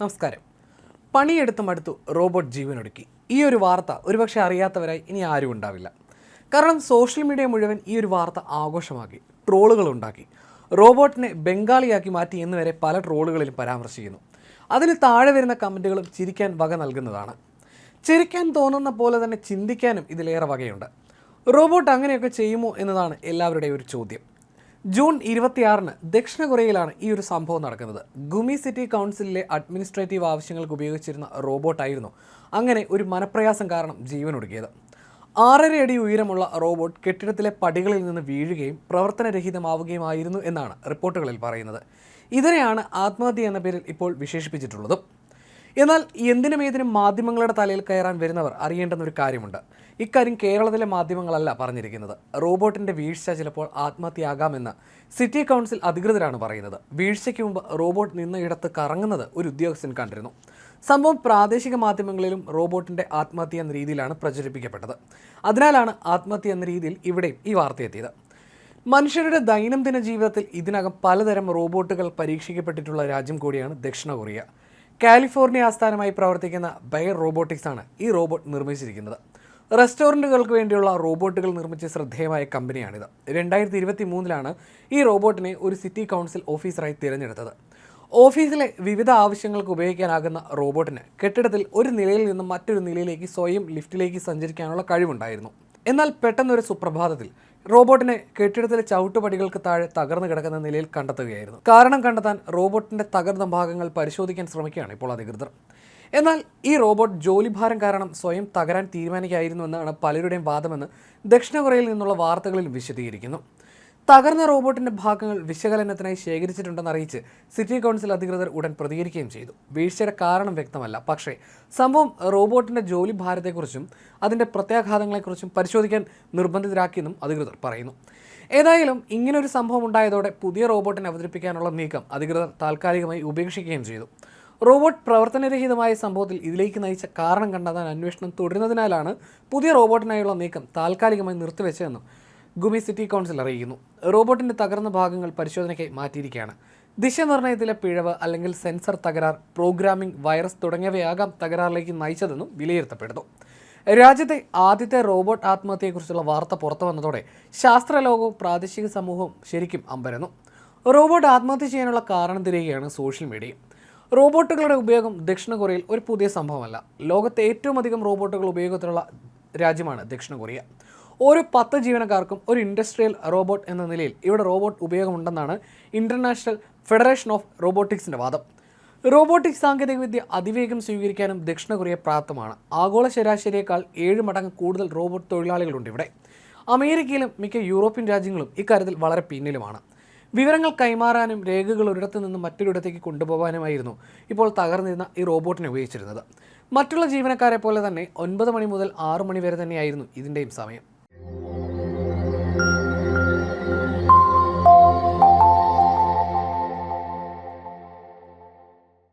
നമസ്കാരം. പണിയെടുത്ത് മടുത്തു റോബോട്ട് ജീവനൊടുക്കി. ഈ ഒരു വാർത്ത ഒരുപക്ഷെ അറിയാത്തവരായി ഇനി ആരും ഉണ്ടാവില്ല. കാരണം സോഷ്യൽ മീഡിയ മുഴുവൻ ഈ ഒരു വാർത്ത ആഘോഷമാക്കി ട്രോളുകൾ ഉണ്ടാക്കി. റോബോട്ടിനെ ബംഗാളിയാക്കി മാറ്റി എന്ന് വരെ പല ട്രോളുകളിലും പരാമർശിക്കുന്നു. അതിന് താഴെ വരുന്ന കമന്റുകളും ചിരിക്കാൻ വക നൽകുന്നതാണ്. ചിരിക്കാൻ തോന്നുന്ന പോലെ തന്നെ ചിന്തിക്കാനും ഇതിലേറെ വകയുണ്ട്. റോബോട്ട് അങ്ങനെയൊക്കെ ചെയ്യുമോ എന്നതാണ് എല്ലാവരുടെയും ഒരു ചോദ്യം. ജൂൺ ഇരുപത്തിയാറിന് ദക്ഷിണ കൊറിയയിലാണ് ഈ ഒരു സംഭവം നടക്കുന്നത്. ഗുമി സിറ്റി കൗൺസിലിലെ അഡ്മിനിസ്ട്രേറ്റീവ് ആവശ്യങ്ങൾക്ക് ഉപയോഗിച്ചിരുന്ന റോബോട്ടായിരുന്നു അങ്ങനെ ഒരു മനപ്രയാസം കാരണം ജീവൻ ഒടുക്കിയത് ആറര അടി ഉയരമുള്ള റോബോട്ട് കെട്ടിടത്തിലെ പടികളിൽ നിന്ന് വീഴുകയും പ്രവർത്തനരഹിതമാവുകയുമായിരുന്നു എന്നാണ് റിപ്പോർട്ടുകളിൽ പറയുന്നത്. ഇതിനെയാണ് ആത്മഹത്യ എന്ന പേരിൽ ഇപ്പോൾ വിശേഷിപ്പിച്ചിട്ടുള്ളത്. എന്നാൽ എന്തിനും ഏതിനും മാധ്യമങ്ങളുടെ തലയിൽ കയറാൻ വരുന്നവർ അറിയേണ്ടുന്ന ഒരു കാര്യമുണ്ട്. ഇക്കാര്യം കേരളത്തിലെ മാധ്യമങ്ങളല്ല പറഞ്ഞിരിക്കുന്നത്. റോബോട്ടിന്റെ വീഴ്ച ചിലപ്പോൾ ആത്മഹത്യയാകാമെന്ന് സിറ്റി കൗൺസിൽ അധികൃതരാണ് പറയുന്നത്. വീഴ്ചയ്ക്ക് മുമ്പ് റോബോട്ട് നിന്ന ഇടത്ത് കറങ്ങുന്നത് ഒരു ഉദ്യോഗസ്ഥൻ കണ്ടിരുന്നു. സംഭവം പ്രാദേശിക മാധ്യമങ്ങളിലും റോബോട്ടിന്റെ ആത്മഹത്യ എന്ന രീതിയിലാണ് പ്രചരിപ്പിക്കപ്പെട്ടത്. അതിനാലാണ് ആത്മഹത്യ എന്ന രീതിയിൽ ഇവിടെയും ഈ വാർത്ത എത്തിയത്. മനുഷ്യരുടെ ദൈനംദിന ജീവിതത്തിൽ ഇതിനകം പലതരം റോബോട്ടുകൾ പരീക്ഷിക്കപ്പെട്ടിട്ടുള്ള രാജ്യം കൂടിയാണ് ദക്ഷിണ കൊറിയ. കാലിഫോർണിയ ആസ്ഥാനമായി പ്രവർത്തിക്കുന്ന ബയർ റോബോട്ടിക്സ് ആണ് ഈ റോബോട്ട് നിർമ്മിച്ചിരിക്കുന്നത്. റെസ്റ്റോറന്റുകൾക്ക് വേണ്ടിയുള്ള റോബോട്ടുകൾ നിർമ്മിച്ച ശ്രദ്ധേയമായ കമ്പനിയാണിത്. രണ്ടായിരത്തി ഇരുപത്തി മൂന്നിലാണ് ഈ റോബോട്ടിനെ ഒരു സിറ്റി കൗൺസിൽ ഓഫീസറായി തിരഞ്ഞെടുത്തത്. ഓഫീസിലെ വിവിധ ആവശ്യങ്ങൾക്ക് ഉപയോഗിക്കാനാകുന്ന റോബോട്ടിന് കെട്ടിടത്തിൽ ഒരു നിലയിൽ നിന്നും മറ്റൊരു നിലയിലേക്ക് സ്വയം ലിഫ്റ്റിലേക്ക് സഞ്ചരിക്കാനുള്ള കഴിവുണ്ടായിരുന്നു. എന്നാൽ പെട്ടെന്നൊരു സുപ്രഭാതത്തിൽ റോബോട്ടിനെ കെട്ടിടത്തിലെ ചവിട്ടുപടികൾക്ക് താഴെ തകർന്നു കിടക്കുന്ന നിലയിൽ കണ്ടെത്തുകയായിരുന്നു. കാരണം കണ്ടെത്താൻ റോബോട്ടിന്റെ തകർന്ന ഭാഗങ്ങൾ പരിശോധിക്കാൻ ശ്രമിക്കുകയാണ് ഇപ്പോൾ അധികൃതർ. എന്നാൽ ഈ റോബോട്ട് ജോലിഭാരം കാരണം സ്വയം തകരാൻ തീരുമാനിക്കായിരുന്നു എന്നാണ് പലരുടെയും വാദമെന്ന് ദക്ഷിണ കൊറിയയിൽ നിന്നുള്ള വാർത്തകളിൽ വിശദീകരിക്കുന്നു. തകർന്ന റോബോട്ടിന്റെ ഭാഗങ്ങൾ വിശകലനത്തിനായി ശേഖരിച്ചിട്ടുണ്ടെന്ന് അറിയിച്ച് സിറ്റി കൗൺസിൽ അധികൃതർ ഉടൻ പ്രതികരിക്കുകയും ചെയ്തു. വീഴ്ചയുടെ കാരണം വ്യക്തമല്ല. പക്ഷേ സംഭവം റോബോട്ടിന്റെ ജോലി ഭാരത്തെക്കുറിച്ചും അതിന്റെ പ്രത്യാഘാതങ്ങളെക്കുറിച്ചും പരിശോധിക്കാൻ നിർബന്ധിതരാക്കിയെന്നും അധികൃതർ പറയുന്നു. ഏതായാലും ഇങ്ങനൊരു സംഭവം ഉണ്ടായതോടെ പുതിയ റോബോട്ടിനെ അവതരിപ്പിക്കാനുള്ള നീക്കം അധികൃതർ താൽക്കാലികമായി ഉപേക്ഷിക്കുകയും ചെയ്തു. റോബോട്ട് പ്രവർത്തനരഹിതമായ സംഭവത്തിൽ ഇതിലേക്ക് നയിച്ച കാരണം കണ്ടെത്താൻ അന്വേഷണം തുടരുന്നതിനാലാണ് പുതിയ റോബോട്ടിനായുള്ള നീക്കം താൽക്കാലികമായി നിർത്തിവെച്ചതെന്നും ഗുമി സിറ്റി കൗൺസിൽ അറിയിക്കുന്നു. റോബോട്ടിന്റെ തകർന്ന ഭാഗങ്ങൾ പരിശോധനയ്ക്കായി മാറ്റിയിരിക്കുകയാണ്. ദിശനിർണയത്തിലെ പിഴവ് അല്ലെങ്കിൽ സെൻസർ തകരാർ പ്രോഗ്രാമിംഗ് വൈറസ് തുടങ്ങിയവയാകാം തകരാറിലേക്ക് നയിച്ചതെന്നും വിലയിരുത്തപ്പെടുന്നു. രാജ്യത്തെ ആദ്യത്തെ റോബോട്ട് ആത്മഹത്യയെക്കുറിച്ചുള്ള വാർത്ത പുറത്തു വന്നതോടെ ശാസ്ത്രലോകവും പ്രാദേശിക സമൂഹവും ശരിക്കും അമ്പരന്നു. റോബോട്ട് ആത്മഹത്യ ചെയ്യാനുള്ള കാരണം തിരികെയാണ് സോഷ്യൽ മീഡിയ. റോബോട്ടുകളുടെ ഉപയോഗം ദക്ഷിണ കൊറിയയിൽ ഒരു പുതിയ സംഭവമല്ല. ലോകത്തെ ഏറ്റവും അധികം റോബോട്ടുകൾ ഉപയോഗത്തിലുള്ള രാജ്യമാണ് ദക്ഷിണ കൊറിയ. ഓരോ പത്ത് ജീവനക്കാർക്കും ഒരു ഇൻഡസ്ട്രിയൽ റോബോട്ട് എന്ന നിലയിൽ ഇവിടെ റോബോട്ട് ഉപയോഗമുണ്ടെന്നാണ് ഇന്റർനാഷണൽ ഫെഡറേഷൻ ഓഫ് റോബോട്ടിക്സിന്റെ വാദം. റോബോട്ടിക് സാങ്കേതികവിദ്യ അതിവേഗം സ്വീകരിക്കാനും ദക്ഷിണ കൊറിയ പ്രാപ്തമാണ്. ആഗോള ശരാശരിയേക്കാൾ ഏഴ് മടങ്ങ് കൂടുതൽ റോബോട്ട് തൊഴിലാളികളുണ്ട് ഇവിടെ. അമേരിക്കയിലും മിക്ക യൂറോപ്യൻ രാജ്യങ്ങളും ഇക്കാര്യത്തിൽ വളരെ പിന്നിലുമാണ്. വിവരങ്ങൾ കൈമാറാനും രേഖകൾ ഒരിടത്തു നിന്ന് മറ്റൊരിടത്തേക്ക് കൊണ്ടുപോകാനുമായിരുന്നു ഇപ്പോൾ തകർന്നിരുന്ന ഈ റോബോട്ടിനെ ഉപയോഗിച്ചിരുന്നത്. മറ്റുള്ള ജീവനക്കാരെ പോലെ തന്നെ ഒൻപത് മണി മുതൽ ആറ് മണി വരെ തന്നെയായിരുന്നു ഇതിന്റെയും സമയം.